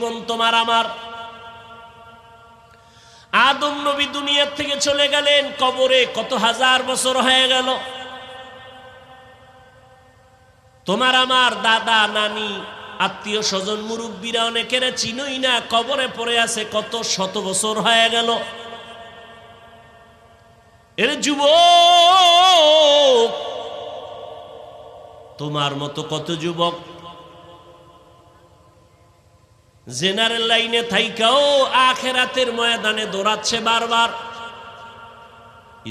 জীবন তোমার আমার। আদম নবী দুনিয়ার থেকে চলে গেলেন, কবরে কত হাজার বছর হয়ে গেল। তোমার আমার দাদা, নানি, আত্মীয় স্বজন, মুরব্বীরা অনেকের চিনই না, কবরে পড়ে আছে কত শত বছর হয়ে গেল। এর যুবক, তোমার মতো কত যুবক জেনারেল লাইনে থাইকাও আখেরাতের ময়দানে দৌড়াচ্ছে বারবার।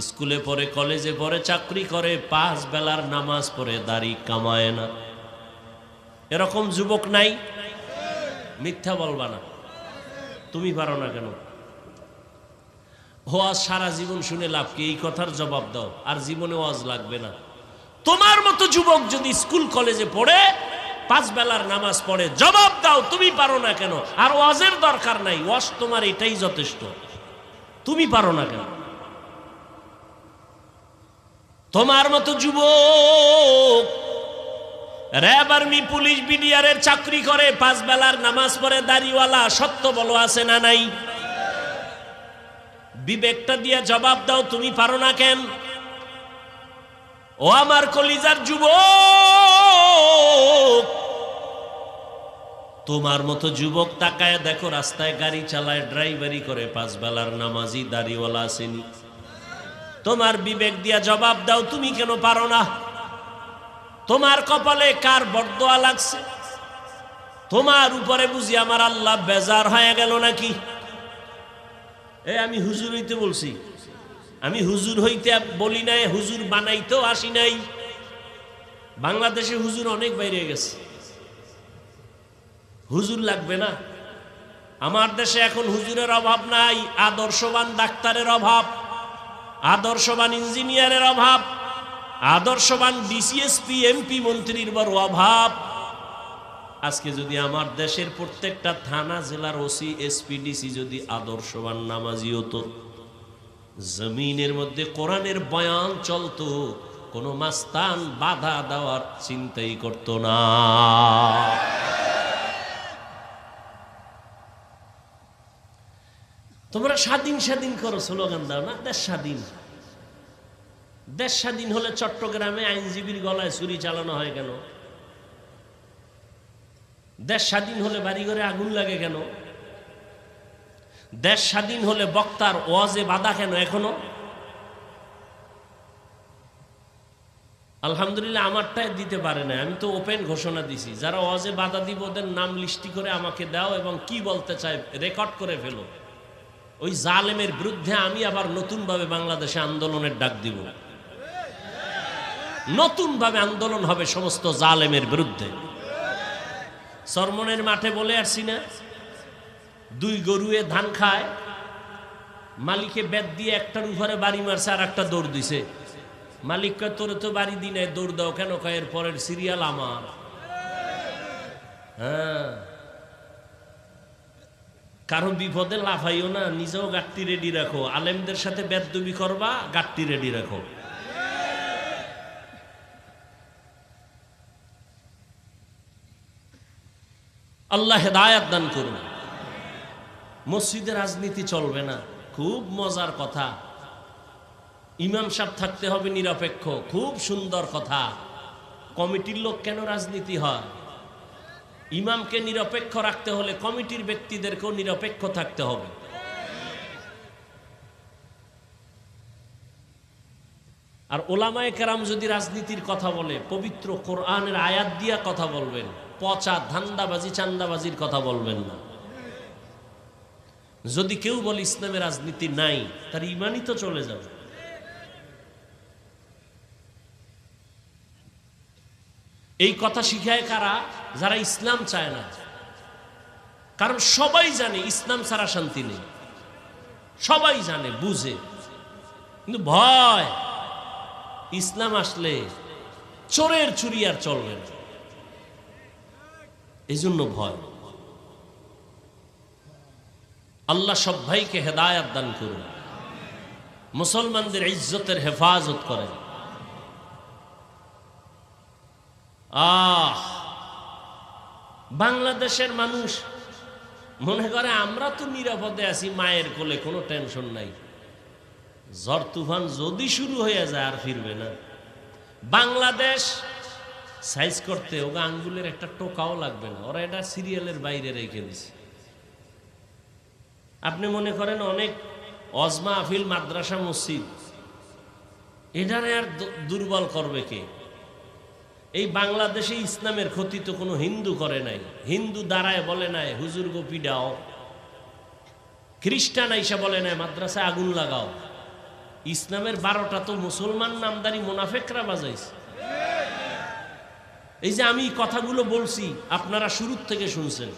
স্কুলে পড়ে, কলেজে পড়ে, চাকরি করে, পাঁচ বেলার নামাজ পড়ে, দাড়ি কামায় না। এরকম যুবক নাই? মিথ্যা বলবা না। তুমি পারো না কেন? ওয়াজ সারা জীবন শুনে লাভ কি? এই কথার জবাব দাও। আর জীবনে ওয়াজ লাগবে না। তোমার মতো যুবক যদি স্কুল, কলেজে পড়ে পাঁচ বেলার নামাজ পড়ে, জবাব দাও, তুমি পারো না কেন? আর ওয়াজের দরকার নাই, ওয়াজ তোমার এটাই যথেষ্ট। তুমি পারো না কেন? তোমার মতো যুবক, র্যাব আর্মি, পুলিশ বিডিআরের চাকরি করে, পাঁচ বেলার নামাজ পড়ে, দাড়িওয়ালা, সত্য বলো, আছে না নাই? বিবেকটা দিয়ে জবাব দাও, তুমি পারো না কেন? ও আমার কলিজার যুবক তোমার মতো যুবক তাকায় দেখো রাস্তায় গাড়ি চালায়, ড্রাইভারি করে, পাঁচ বেলার নামাজি দাড়িওয়ালা আসেনি। তোমার বিবেক দিয়া জবাব দাও, তুমি কেন পারো না? তোমার কপালে কার বরদোয়া লাগছে? তোমার উপরে বুঝি আমার আল্লাহ বেজার হয়ে গেল নাকি? এ, আমি হুজুর হইতে বলছি। আমি হুজুর হইতে বলি নাই, হুজুর বানাইতেও আসি নাই। বাংলাদেশে হুজুর অনেক বাইরে গেছে। হুজুর লাগবে না। আমার দেশে এখন হুজুরের অভাব নাই, আদর্শবান ডাক্তারের অভাব, আদর্শবান ইঞ্জিনিয়ারের অভাব, আদর্শবান ডিসিএসপি এমপি মন্ত্রীর বড় অভাব। আজকে যদি আমার দেশের প্রত্যেকটা থানা, জেলার ওসি এসপি ডিসি যদি আদর্শবান নামাজি হতো, জমিনের মধ্যে কোরআনের বয়ান চলতো, কোনো মাস্তান বাধা দেওয়ার চিন্তাই করতো না। তোমরা স্বাধীন স্বাধীন করো স্লোগান দাও না, দেশ স্বাধীন। দেশ স্বাধীন হলে চট্টগ্রামে আইনজীবীর গলায় ছুরি চালানো হয় কেন? দেশ স্বাধীন হলে বাড়িঘরে আগুন লাগে কেন? দেশ স্বাধীন হলে বক্তার ওয়াজে বাধা কেন এখনও? আলহামদুলিল্লাহ আমারটাই দিতে পারে না, আমি তো ওপেন ঘোষণা দিছি। যারা ওয়াজে বাধা দিব ওদের নাম লিস্টি করে আমাকে দাও এবং কি বলতে চায়, রেকর্ড করে ফেলো। ওই জালেমের বিরুদ্ধে আমি আবার নতুনভাবে বাংলাদেশে আন্দোলনের ডাক দিব। নতুনভাবে আন্দোলন হবে সমস্ত জালেমের বিরুদ্ধে। সরমনের মাঠে বলে আসছি না, দুই গরুয়ে ধান খায়, মালিকে বেদ দিয়ে একটার উপরে বাড়ি মারছে আর একটা দৌড় দিছে। মালিক কয়, তোরে তো বাড়ি দি নাই, দৌড় দাও কেন? কয়, এর পরের সিরিয়াল আমার। হ্যাঁ। কারও বিপদে লাফাইও না, নিজেও গাট্টি রেডি রাখো। আলেমদের সাথে বেদবি করবা, গাট্টি রেডি রাখো। আল্লাহ হেদায়াত দান করুন। মসজিদে রাজনীতি চলবে না, খুব মজার কথা। ইমাম সাহেব থাকতে হবে নিরপেক্ষ, খুব সুন্দর কথা। কমিটির লোক কেন রাজনীতি হয়? ইমামকে নিরপেক্ষ রাখতে হলে কমিটির ব্যক্তিদেরকেও নিরপেক্ষ থাকতে হবে। আর ওলামায় কেরাম যদি রাজনীতির কথা বলে, পবিত্র কোরআনের আয়াত দিয়া কথা বলবেন, পচা ধান্দাবাজি চান্দাবাজির কথা বলবেন না। যদি কেউ বলে ইসলামের রাজনীতি নাই, তার ইমানই তো চলে যাবে। এই কথা শিখায় কারা? যারা ইসলাম চায় না। কারণ সবাই জানে ইসলাম ছাড়া শান্তি নেই। সবাই জানে, বুঝে। কিন্তু ভয়, ইসলাম আসলে চোরের চুরি আর চলবে না। এই জন্য ভয়। আল্লাহ সব ভাইকে হেদায়াত দান করুন। মুসলমানদের ইজ্জতের হেফাজত করেন। আহ! বাংলাদেশের মানুষ মনে করে, আমরা তো নিরাপদে আছি, মায়ের কোলে কোনো টেনশন নাই। ঝড় তুফান যদি শুরু হয়ে যায়, আর ফিরবে না। বাংলাদেশ সাইজ করতে, ওগা আঙ্গুলের একটা টোকাও লাগবে না। ওরা এটা সিরিয়ালের বাইরে রেখে দিছে। আপনি মনে করেন অনেক অজমা আফিল মাদ্রাসা মসজিদ, এটারে আর দুর্বল করবে কে? এই বাংলাদেশে ইসলামের ক্ষতি তো কোনো হিন্দু করে নাই। হিন্দু দাঁড়ায় বলে নাই, হুজুর গো, পিডাও। খ্রিস্টান আইসা বলে নাই, মাদ্রাসায় আগুন লাগাও। ইসলামের বারোটা তো মুসলমান নামদারি মোনাফেকরা বাজাইছে। এই যে আমি কথাগুলো বলছি, আপনারা শুরুর থেকে শুনছেন।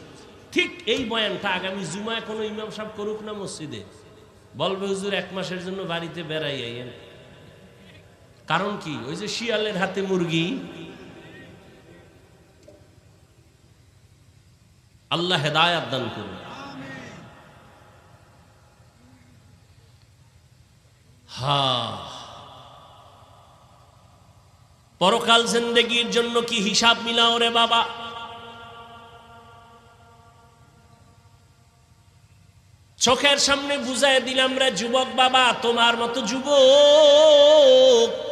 ঠিক এই বয়ানটা আগামী জুমায় কোনো ইমাম সাহেব করুক না মসজিদে। বলবে, হুজুর, এক মাসের জন্য বাড়িতে বেড়াই আইয়েন। কারণ কি? ওই যে শিয়ালের হাতে মুরগি আল্লাহ হেদায়াত দান করুন। হা। পরকাল জিন্দেগির জন্য কি হিসাব মিলাও রে বাবা? চোখের সামনে বুঝাই দিলাম রে যুবক বাবা, তোমার মতো যুবক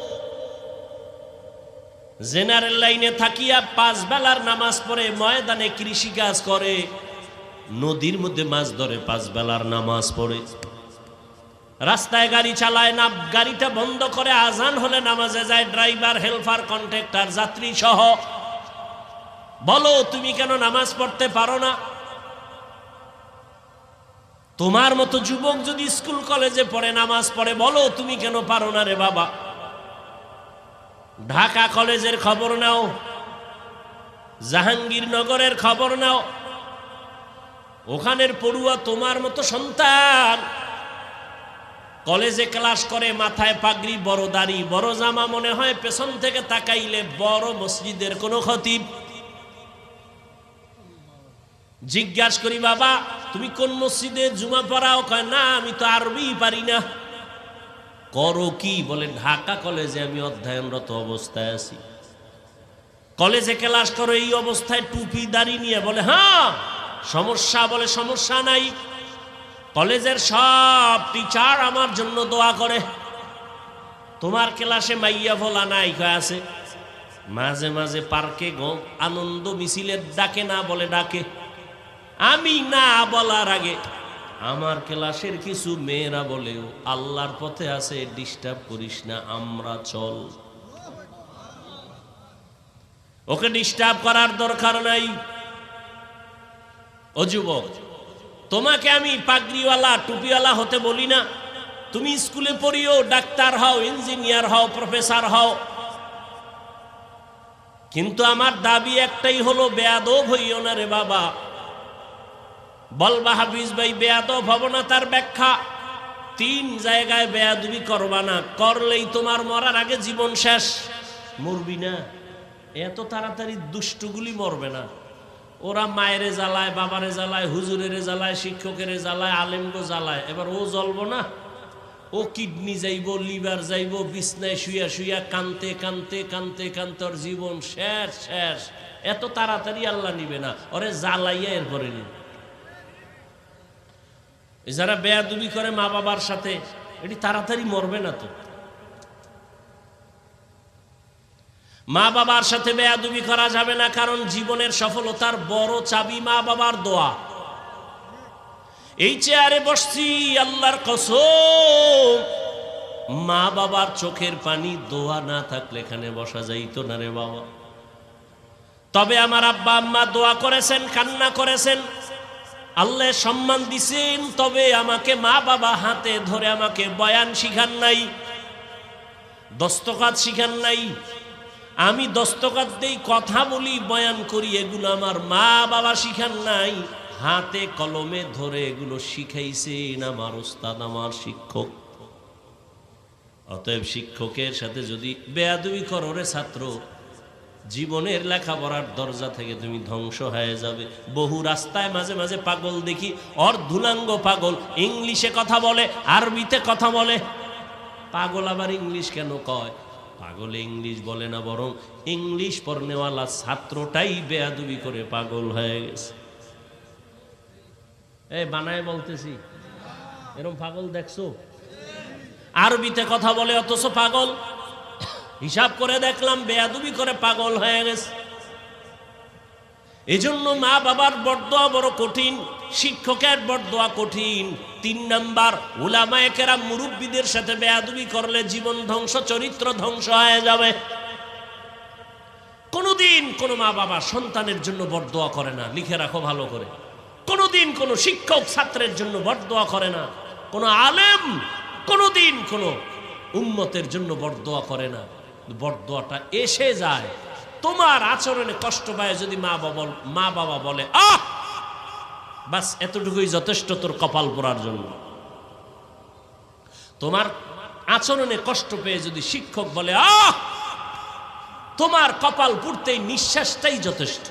জেনারেল লাইনে থাকিয়া পাঁচ বেলার নামাজ পড়ে ময়দানে কৃষি কাজ করে, নদীর মধ্যে মাছ ধরে পাঁচ বেলার নামাজ পড়ে। রাস্তায় গাড়ি চালায় না, গাড়িটা বন্ধ করে আজান হলে নামাজে যায় ড্রাইভার হেল্পার কন্ট্রাক্টর, যাত্রী সহ। বলো, তুমি কেন নামাজ পড়তে পারো না? তোমার মতো যুবক যদি স্কুল কলেজে পড়ে, নামাজ পড়ে, বলো, তুমি কেন পারো না রে বাবা? ঢাকা কলেজের খবর নাও, জাহাঙ্গীরনগরের খবর নাও। ওখানের পড়ুয়া তোমার মতো সন্তান। কলেজে ক্লাস করে মাথায় পাগড়ি, বড় দাড়ি, বড় জামা মনে হয় পেছন থেকে তাকাইলে বড় মসজিদের কোনো খতিব জিজ্ঞাস করি, বাবা, তুমি কোন মসজিদে জুমা পড়াও? কয়, না, আমি তো আরবি পারি না। করো কি? বলে, ঢাকা কলেজে আমি অধ্যয়নরত অবস্থায় আছি। কলেজে ক্লাস করো, এই অবস্থায় টুপি, দাড়ি নিয়ে বলে হ্যাঁ সমস্যা? বলে, সমস্যা নাই। কলেজের সব টিচার আমার জন্য দোয়া করে। তোমার ক্লাসে মাইয়া ভোলা নাই আছে। মাঝে মাঝে পার্কে গো, আনন্দ মিছিলের ডাকে না বলে ডাকে। আমি না বলার আগে আমার ক্লাসের কিছু মেয়েরা বলেও, আল্লাহর পথে আছে ডিস্টার্ব করিস না, আমরা চল। ওকে ডিস্টার্ব করার দরকার নাই। ও যুবক, তোমাকে আমি পাগড়িওয়ালা, টুপিওয়ালা হতে বলি না। তুমি স্কুলে পড়িও, ডাক্তার হও ইঞ্জিনিয়ার হও প্রফেসর হও। কিন্তু আমার দাবি একটাই হলো, বেয়াদব হইও না রে বাবা। বলবা হাফিজ ভাই, বেয়াদব হব না তার ব্যাখ্যা। তিন জায়গায় বেয়াদবি করবা না, করলেই তোমার মরার আগে জীবন শেষ। মরবি না, এত তাড়াতাড়ি দুষ্টগুলি মরবে না। ওরা মায়েরে জ্বালায়, বাবারে জ্বালায়, হুজুরের জ্বালায়, শিক্ষকের জ্বালায়, আলেমগো জ্বালায়। এবার ও জ্বলবো না, ও কিডনি যাইব, লিভার যাইব, বিছনায় শুইয়া শুইয়া কানতে কানতে কানতে কানতে ওর জীবন শেষ শেষ। এত তাড়াতাড়ি আল্লাহ নিবে না, ওরে জ্বালাইয়া এরপরে নিবে। যারা বেয়াদুবি করে মা বাবার সাথে, এটি তাড়াতাড়ি মরবে না তো। মা বাবার সাথে বেয়াদুবি করা যাবে না কারণ জীবনের সফলতার বড় চাবি মা বাবার দোয়া। এই চেয়ারে বসছি, আল্লাহর কসম। মা বাবার চোখের পানি দোয়া না থাকলে এখানে বসা যাইতো না রে বাবা। তবে আমার আব্বা আম্মা দোয়া করেছেন, কান্না করেছেন। আল্লাহ সম্মান দিছেন, তবে আমাকে মা বাবা হাতে ধরে আমাকে বয়ান শিখান নাই দস্তকাত শিখান নাই। আমি দস্তকাত দেই, কথা বলি, বয়ান করি, এগুলো আমার মা বাবা শিখান নাই। হাতে কলমে ধরে এগুলো শিখাইছেন আমার ওস্তাদ, আমার শিক্ষক। অতএব শিক্ষকের সাথে যদি বেয়াদুবি করো রে ছাত্র জীবনের লেখাপড়ার দরজা থেকে তুমি ধ্বংস হয়ে যাবে। বহু রাস্তায় মাঝে মাঝে পাগল দেখি, অর্ধুলাঙ্গ পাগল, ইংলিশে কথা বলে, আরবিতে কথা বলে। পাগল আবার ইংলিশ কেন কয়? পাগল ইংলিশ বলে না বরং ইংলিশ পড়নেওয়ালা ছাত্রটাই বেয়াদুবি করে পাগল হয়ে গেছে। এ, বানায় বলতেছি। এরম পাগল দেখছ? আরবিতে কথা বলে অথচ পাগল। হিসাব করে দেখলাম বেয়াদুবি করে পাগল হয়ে গেছে। এজন্য মা বাবার বরদোয়া বড় কঠিন, শিক্ষকের বরদোয়া কঠিন। তিন নাম্বার, উলামায়ে কেরাম মুরব্বীদের সাথে বেয়াদুবি করলে জীবন ধ্বংস, চরিত্র ধ্বংস হয়ে যাবে। কোনোদিন কোনো মা বাবা সন্তানের জন্য বরদোয়া করে না, লিখে রাখো ভালো করে। কোনোদিন কোনো শিক্ষক ছাত্রের জন্য বরদোয়া করে না। কোনো আলেম কোনোদিন কোনো উম্মতের জন্য বরদোয়া করে না। বরদোয়াটা এসে যায়। তোমার আচরণে কষ্ট পায় যদি মা বাবা মা বাবা বলে, আহ! বাস এতটুকুই যথেষ্ট তোর কপাল পড়ার জন্য। তোমার আচরণে কষ্ট পেয়ে যদি শিক্ষক বলে, আহ! তোমার কপাল পুড়তেই নিঃশ্বাসটাই যথেষ্ট।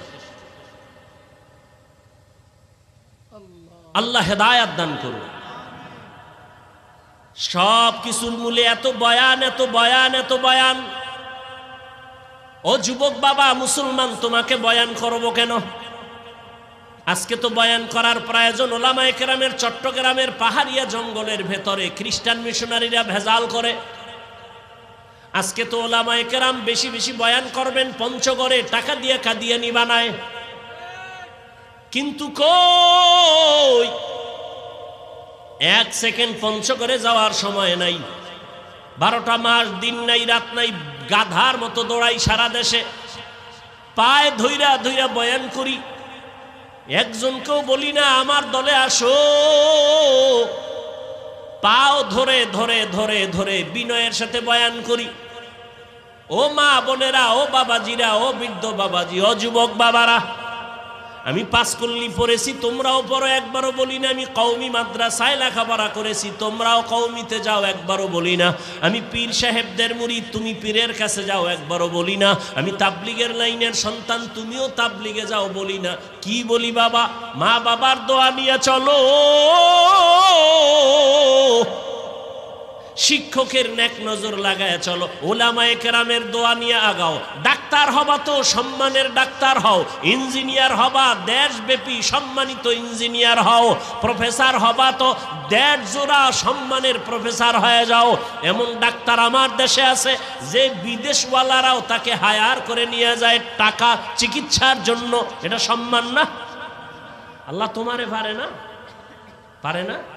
আল্লাহ হেদায়াত দান করুন। সব কিছুর মূলে এত বয়ান এত বয়ান এত বয়ান। ও যুবক বাবা, মুসলমান, তোমাকে বয়ান করব কেন? আজকে তো বয়ান করার প্রয়োজন ওলামায়ে কেরামের চট্টগ্রামের পাহাড়িয়া জঙ্গলের ভেতরে, খ্রিস্টান মিশনারিরা ভেজাল করে। আজকে তো ওলামায়ে কেরাম বেশি বেশি বয়ান করবেন, পঞ্চগড়ে টাকা দিয়ে কাদিয়ানি বানায়। কিন্তু কই? এক সেকেন্ড পঞ্চগড়ে যাওয়ার সময় নাই। বারোটা মাস, দিন নাই, রাত নাই গাধার মতো দৌড়াই সারা দেশে। পায়ে ধৈরা ধৈরা বয়ান করি। একজনকেও বলি না, আমার দলে আসো। পাও ধরে ধরে ধরে ধরে বিনয়ের সাথে বয়ান করি। ও মা বোনেরা, ও বাবাজিরা, ও বৃদ্ধ বাবাজি, ও যুবক বাবারা আমি পাঁচকল্লি পড়েছি, তোমরাও পড়ো, একবারও বলি না, আমি কৌমি মাদ্রাসায় লেখাপড়া করেছি, তোমরাও কৌমিতে যাও, একবারও বলি না। আমি পীর সাহেবদের মুড়ি, তুমি পীরের কাছে যাও, একবারও বলি না। আমি তাবলিগের লাইনের সন্তান, তুমিও তাবলিগে যাও, বলি না। কি বলি বাবা? মা বাবার দোয়া নিয়ে চলো। শিক্ষকের নেক নজর লাগায় চলো। ওলামায়ে কেরামের দোয়া নিয়ে আগাও। ডাক্তার হবা তো সম্মানের ডাক্তার হও। ইঞ্জিনিয়ার হবা, দেশব্যাপী সম্মানিত ইঞ্জিনিয়ার হও। প্রফেসর হবা তো দেড় জোড়া সম্মানের প্রফেসর হয়ে যাও। এমন ডাক্তার আমার দেশে আছে, যে বিদেশওয়ালারাও তাকে হায়ার করে নিয়ে যায় টাকা চিকিৎসার জন্য। এটা সম্মান না? আল্লাহ তোমারে পারে না? পারে না?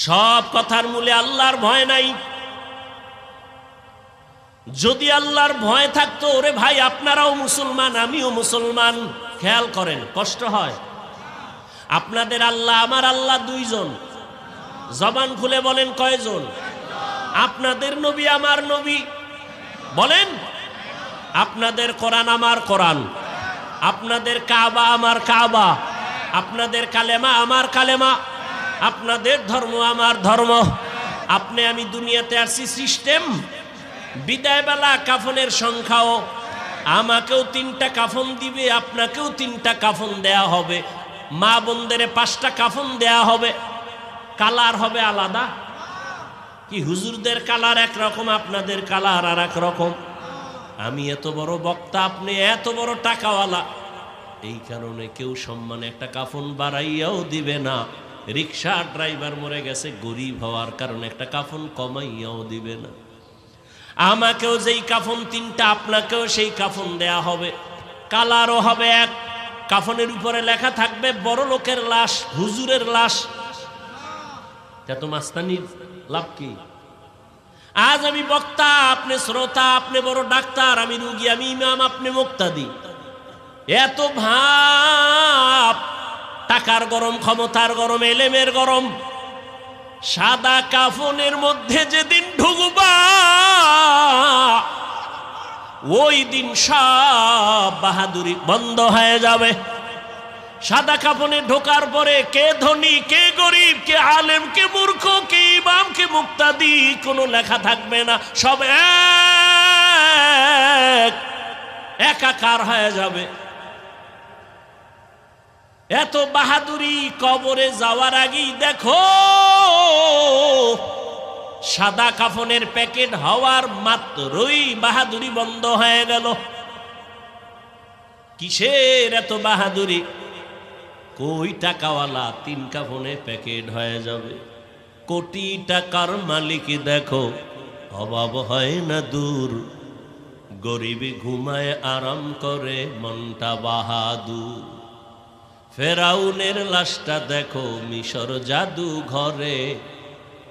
সব কথার মূলে আল্লাহর ভয় নাই। যদি আল্লাহর ভয় থাকতো, ওরে ভাই, আপনারাও মুসলমান, আমিও মুসলমান। খেয়াল করেন, কষ্ট হয়। আপনাদের আল্লাহ, আমার আল্লাহ দুইজন। জবান খুলে বলেন, কয়জন? আপনাদের নবী, আমার নবী। বলেন, আপনাদের কোরআন আমার কোরআন। আপনাদের কাবা আমার কাবা। আপনাদের কালেমা আমার কালেমা। আপনাদের ধর্ম আমার ধর্ম। আপনি আমি দুনিয়াতে আসছি সিস্টেম। বিদায়বেলা কাফনের সংখ্যাও। আমাকেও তিনটা কাফন দিবে, আপনাকেও তিনটা কাফন দেয়া হবে। মা বোনদের পাঁচটা কাফন দেয়া হবে। কালার হবে আলাদা। কি হুজুরদের কালার একরকম, আপনাদের কালার আর এক রকম। আমি এত বড় বক্তা, আপনি এত বড় টাকাওয়ালা। এই কারণে কেউ সম্মানে একটা কাফন বাড়াইয়াও দিবে না। রিক্সা ড্রাইভার মরে গেছে, গরিব হওয়ার কারণে একটা কাফন কমাইয়াও দিবে না। আমাকেও যেই কাফন তিনটা, আপনাকেও সেই কাফন দেয়া হবে। কালারও হবে এক, কাফনের উপরে লেখা থাকবে, বড় লোকের লাশ, হুজুরের লাশ। এত মাস্তানির লাভ কি? আজ আমি বক্তা, আপনি শ্রোতা, আপনি বড় ডাক্তার, আমি রুগী, আমি ইমাম, আপনি মুক্তাদি। এত ভাব টাকার গরম, ক্ষমতার গরম, এলেমের গরম। সাদা কাফনের মধ্যে যেদিন ঢুকবা, ওই দিন সব বাহাদুরি বন্ধ হয়ে যাবে। সাদা কাপনে ঢোকার পরে কে ধনী, কে গরিব, কে আলেম, কে মূর্খ, কে ইমাম, কে মুক্তাদি, কোনো লেখা থাকবে না। সব এক একাকার হয়ে যাবে। এত বাহাদুরি কবরে যাওয়ার আগেই দেখো, সাদা কাফনের প্যাকেট হওয়ার মাত্রই বাহাদুরি বন্ধ হয়ে গেল। কিসের এত বাহাদুরি? কই টাকাওয়ালা তিন কাফনে প্যাকেট হয়ে যাবে? কোটি টাকার মালিক দেখো, অভাব হয় না দূর। গরিবী ঘুমায় আরাম করে, মনটা বাহাদুর। ফেরাউনের লাশটা দেখো, মিশর জাদু ঘরে।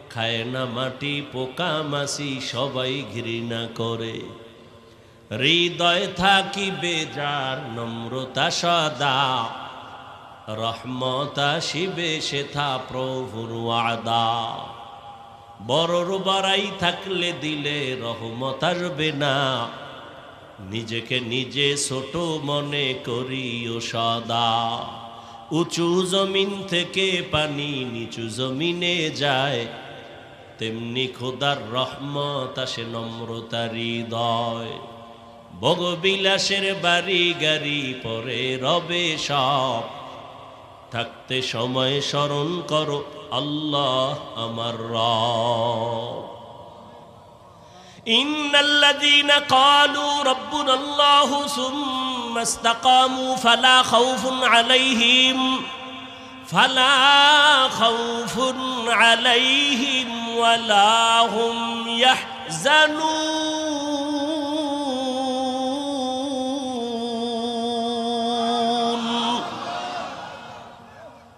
খায় না মাটি, পোকা মাসি সবাই ঘৃণা করে। হৃদয় থাকি বেজার নম্রতা সদা। রহমতা শিবে সেথা প্রভুর ওয়াদা। বড়র বাড়াই থাকলে দিলে রহমত আসবে না। নিজেকে নিজে ছোট মনে করিও সদা। উঁচু জমিন থেকে পানি নিচু জমিনে যায়। তেমনি খোদার রহমত আসে নম্রতার হৃদয়। ভোগবিলাসের বাড়ি গাড়ি পরে রবে সব। থাকতে সময় স্মরণ করো, আল্লাহ আমার রব। إن الذين قالوا ربنا الله ثم استقاموا فلا خوف عليهم فلا خوف عليهم ولا هم يحزنون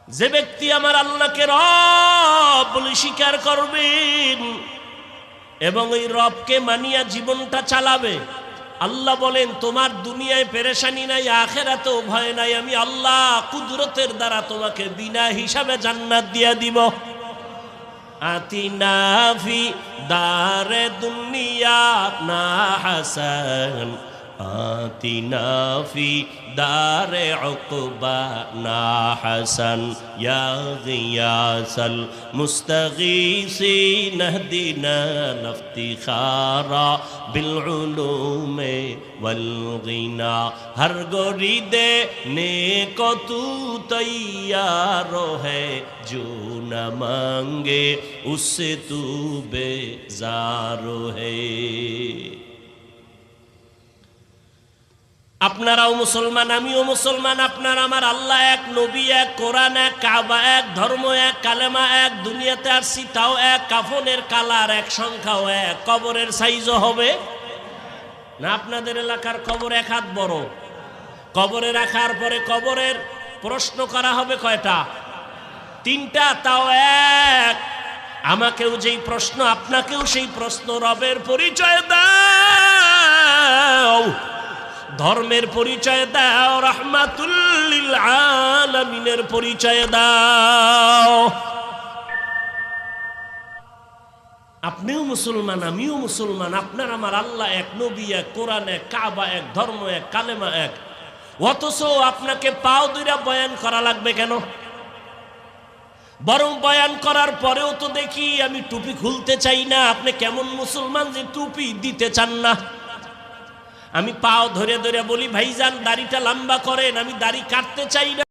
যে ব্যক্তি আমার আল্লাহকে রব বলে স্বীকার করবেন এবং ওই রবকে মানিয়া জীবনটা চালাবে। আল্লাহ বলেন, তোমার দুনিয়ায় পেরেশানি নাই, আখেরাতেও ভয় নাই। আমি আল্লাহ কুদরতের দ্বারা তোমাকে বিনা হিসাবে জান্নাত দিয়া দিব। আতিনাফি দারে দুনিয়া না হাসান। آتنا في دار عقبانا حسن يا غياث المستغيثين اهدنا لافتخارا بالعلوم والغنى ہر گوری دے نیک تو تیار ہے جو نہ مانگے اس سے تو بیزار ہے আপনারাও মুসলমান, আমিও মুসলমান, আপনার আমার আল্লাহ এক, নবী এক, কোরআন এক, কাবা এক, ধর্ম এক, কালেমা এক, দুনিয়াতে আসছি তাও এক, কাফনের কালার এক, সংখ্যাও এক, কবরের সাইজও হবে। না আপনাদের এলাকার কবর এক হাত বড়? কবরে রাখার পরে কবরের প্রশ্ন করা হবে কয়টা? তিনটা, তাও এক। আমাকেও যেই প্রশ্ন, আপনাকেও সেই প্রশ্ন, রবের পরিচয় দাও। ধর্মের পরিচয় দাও, রহমাতুল্লিল আলমিনের পরিচয় দাও। আপনিও মুসলমান, আমিও মুসলমান, আপনার আমার আল্লাহ এক, নবী এক, কোরআন এক, কাবা এক, ধর্ম এক, কালেমা এক। অথচ আপনাকে পাও দুইরা বয়ান করা লাগবে কেন? বরং বয়ান করার পরেও তো দেখি আমি টুপি খুলতে চাই না। আপনি কেমন মুসলমান যে টুপি দিতে চান না? আমি পাও ধরে ধরে বলি ভাইজান দাড়িটা লম্বা করেন আমি দাড়ি কাটতে চাই না।